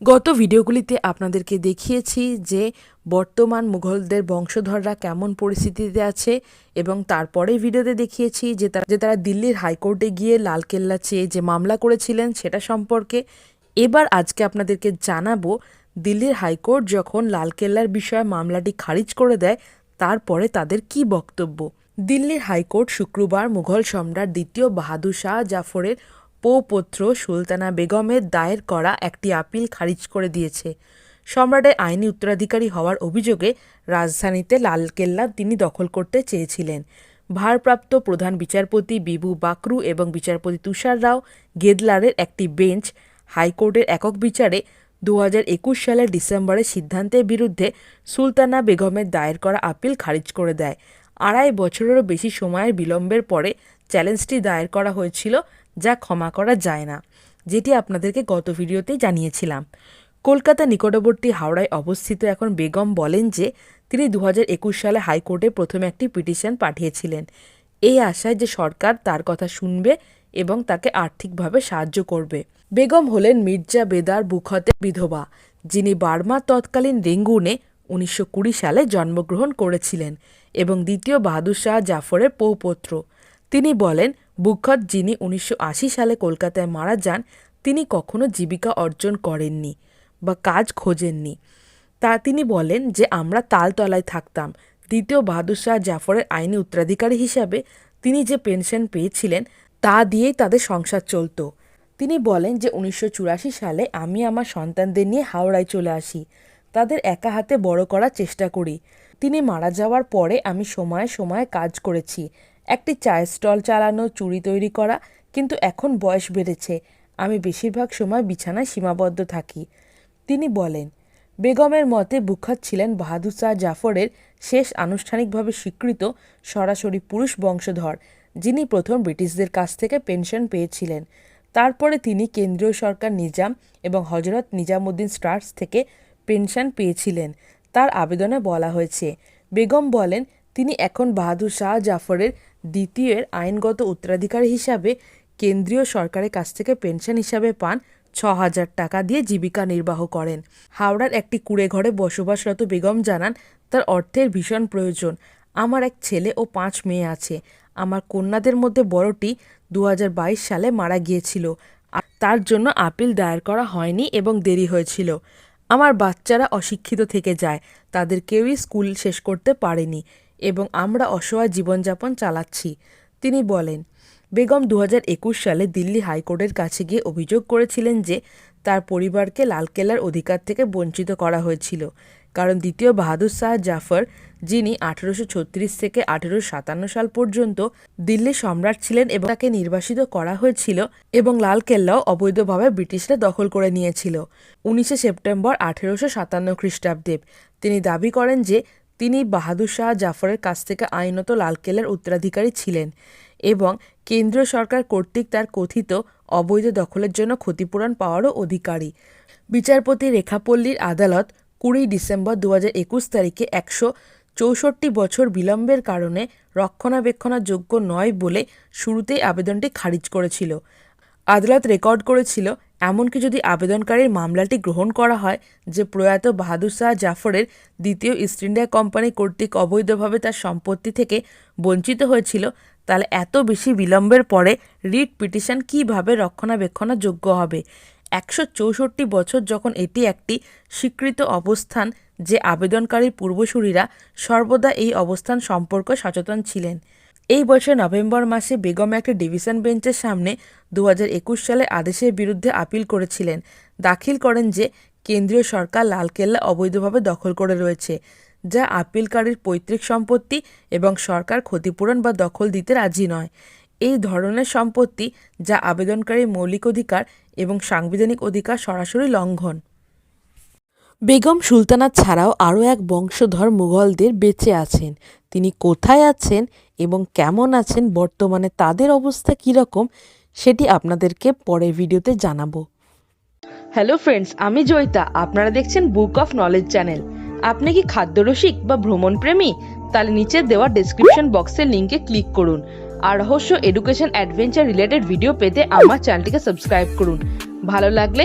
গত ভিডিওগুলিতে আপনাদেরকে দেখিয়েছি যে বর্তমান মুঘলদের বংশধররা কেমন পরিস্থিতিতে আছে এবং তারপরে ভিডিওতে দেখিয়েছি যে তারা যে তারা দিল্লির হাইকোর্টে গিয়ে লালকেল্লা চেয়ে যে মামলা করেছিলেন সেটা সম্পর্কে। এবার আজকে আপনাদেরকে জানাব দিল্লির হাইকোর্ট যখন লালকেল্লার বিষয়ে মামলাটি খারিজ করে দেয়, তারপরে তাদের কি বক্তব্য? দিল্লির হাইকোর্ট শুক্রবার মুঘল সম্রাট দ্বিতীয় বাহাদুর শাহ জাফরের পৌপত্র সুলতানা বেগমের দায়ের করা একটি আপিল খারিজ করে দিয়েছে। সম্রাটের আইনি উত্তরাধিকারী হওয়ার অভিযোগে রাজধানীতে লালকেল্লা তিনি দখল করতে চেয়েছিলেন। ভারপ্রাপ্ত প্রধান বিচারপতি বিবু বাকরু এবং বিচারপতি তুষার রাও গেদলারের একটি বেঞ্চ হাইকোর্টের একক বিচারে দু সালের ডিসেম্বরে সিদ্ধান্তের বিরুদ্ধে সুলতানা বেগমের দায়ের করা আপিল খারিজ করে দেয়। আড়াই বছরেরও বেশি সময়ের বিলম্বের পরে চ্যালেঞ্জটি দায়ের করা হয়েছিল যা ক্ষমা করা যায় না, যেটি আপনাদেরকে গত ভিডিওতেই জানিয়েছিলাম। কলকাতা নিকটবর্তী হাওড়ায় অবস্থিত এখন বেগম বলেন যে, তিনি দু সালে হাইকোর্টে প্রথমে একটি পিটিশন পাঠিয়েছিলেন। এই আশায় যে সরকার তার কথা শুনবে এবং তাকে আর্থিকভাবে সাহায্য করবে। বেগম হলেন মির্জা বেদার বুখতে বিধবা, যিনি বার্মা তৎকালীন রেঙ্গুনে উনিশশো কুড়ি সালে জন্মগ্রহণ করেছিলেন এবং দ্বিতীয় বাহাদুর শাহ জাফরের পৌপত্র। তিনি বলেন বুখত যিনি উনিশশো আশি সালে কলকাতায় মারা যান, তিনি কখনো জীবিকা অর্জন করেননি বা কাজ খোঁজেননি। তা তিনি বলেন যে, আমরা তালতলায় থাকতাম। দ্বিতীয় বাহাদুর শাহ জাফরের আইনি উত্তরাধিকারী হিসাবে তিনি যে পেনশন পেয়েছিলেন, তা দিয়েই তাদের সংসার চলতো। তিনি বলেন যে, উনিশশো চুরাশি সালে আমি আমার সন্তানদের নিয়ে হাওড়ায় চলে আসি। তাদের একা হাতে বড় করার চেষ্টা করি। তিনি মারা যাওয়ার পরে আমি সময়ে সময়ে কাজ করেছি। একটি চায়ের স্টল চালানো, চুড়ি তৈরি করা, কিন্তু এখন বয়স বেড়েছে। আমি বেশিরভাগ সময় বিছানায় সীমাবদ্ধ থাকি। তিনি বলেন, বেগমের মতে বুখাত ছিলেন বাহাদুর শাহ জাফরের শেষ আনুষ্ঠানিকভাবে স্বীকৃত সরাসরি পুরুষ বংশধর, যিনি প্রথম ব্রিটিশদের কাছ থেকে পেনশন পেয়েছিলেন। তারপরে তিনি কেন্দ্রীয় সরকার নিজাম এবং হজরত নিজামুদ্দিন স্টার্স থেকে পেনশন পেয়েছিলেন। তার আবেদনে বলা হয়েছে, বেগম বলেন, তিনি এখন বাহাদুর শাহ জাফরের দ্বিতীয়ের আইনগত উত্তরাধিকারী হিসাবে কেন্দ্রীয় সরকারের কাছ থেকে পেনশন হিসাবে পান ছ হাজার টাকা দিয়ে জীবিকা নির্বাহ করেন। হাওড়ার একটি কুড়ে ঘরে বসবাসরত বেগম জানান, তার অর্থের ভীষণ প্রয়োজন। আমার এক ছেলে ও পাঁচ মেয়ে আছে। আমার কন্যাদের মধ্যে বড়টি দু হাজার বাইশ সালে মারা গিয়েছিল। তার জন্য আপিল দায়ের করা হয়নি এবং দেরি হয়েছিল। আমার বাচ্চারা অশিক্ষিত থেকে যায়। তাদের কেউই স্কুল শেষ করতে পারেনি। এবং আমরা অসহায় জীবনযাপন চালাচ্ছি। তিনি বলেন, বেগম দু হাজার একুশ সালে দিল্লি হাইকোর্টের কাছে গিয়ে অভিযোগ করেছিলেন যে তার পরিবারকে লালকেল্লার অধিকার থেকে বঞ্চিত করা হয়েছিল। কারণ দ্বিতীয় বাহাদুর শাহ জাফর, যিনি আঠেরোশো ছত্রিশ থেকে আঠেরোশো সাতান্ন সাল পর্যন্ত দিল্লি সম্রাট ছিলেন এবং তাকে নির্বাসিত করা হয়েছিল এবং লালকেল্লাও অবৈধভাবে ব্রিটিশরা দখল করে নিয়েছিল। উনিশে সেপ্টেম্বর আঠেরোশো সাতান্ন খ্রিস্টাব্দে তিনি দাবি করেন যে তিনি বাহাদুর শাহ জাফরের কাছ থেকে আইনত লালকেল্লার উত্তরাধিকারী ছিলেন এবং কেন্দ্রীয় সরকার কর্তৃক তার কথিত অবৈধ দখলের জন্য ক্ষতিপূরণ পাওয়ারও অধিকারী। বিচারপতি রেখাপল্লীর আদালত কুড়ি ডিসেম্বর দু একুশ তারিখে একশো চৌষট্টি বছর বিলম্বের কারণে রক্ষণাবেক্ষণযোগ্য নয় বলে শুরুতেই আবেদনটি খারিজ করেছিল। আদালত রেকর্ড করেছিল এমনকি যদি আবেদনকারীর মামলাটি গ্রহণ করা হয়, যে প্রয়াত বাহাদুর শাহ জাফরের দ্বিতীয় ইস্ট ইন্ডিয়া কোম্পানি কর্তৃক অবৈধভাবে তার সম্পত্তি থেকে বঞ্চিত হয়েছিল, তাহলে এত বেশি বিলম্বের পরে রিট পিটিশন কীভাবে রক্ষণাবেক্ষণযোগ্য হবে? একশো চৌষট্টি বছর যখন এটি একটি স্বীকৃত অবস্থান, যে আবেদনকারীর পূর্বসূরীরা সর্বদা এই অবস্থান সম্পর্কে সচেতন ছিলেন। এই বছর নভেম্বর মাসে বেগম একটি ডিভিশন বেঞ্চের সামনে দু সালে আদেশের বিরুদ্ধে আপিল করেছিলেন। দাখিল করেন যে, কেন্দ্রীয় সরকার লালকেল্লা অবৈধভাবে দখল করে রয়েছে, যা আপিলকারীর পৈতৃক সম্পত্তি এবং সরকার ক্ষতিপূরণ বা দখল দিতে রাজি নয়। এই ধরনের সম্পত্তি যা আবেদনকারীর মৌলিক অধিকার এবং সাংবিধানিক অধিকার সরাসরি লঙ্ঘন। বেগম সুলতানা ছাড়াও আরও এক বংশধর মুঘলদের বেঁচে আছেন। তিনি কোথায় আছেন এবং কেমন আছেন, বর্তমানে তাদের অবস্থা কীরকম সেটি আপনাদেরকে পরের ভিডিওতে জানাব। হ্যালো ফ্রেন্ডস, আমি জয়িতা। আপনারা দেখছেন বুক অফ নলেজ চ্যানেল। আপনি কি খাদ্যরসিক বা ভ্রমণ প্রেমী তাহলে নিচে দেওয়া ডেসক্রিপশন বক্সের লিঙ্কে ক্লিক করুন। আর রহস্য এডুকেশন অ্যাডভেঞ্চার রিলেটেড ভিডিও পেতে আমার চ্যানেলটিকে সাবস্ক্রাইব করুন। ভালো লাগলে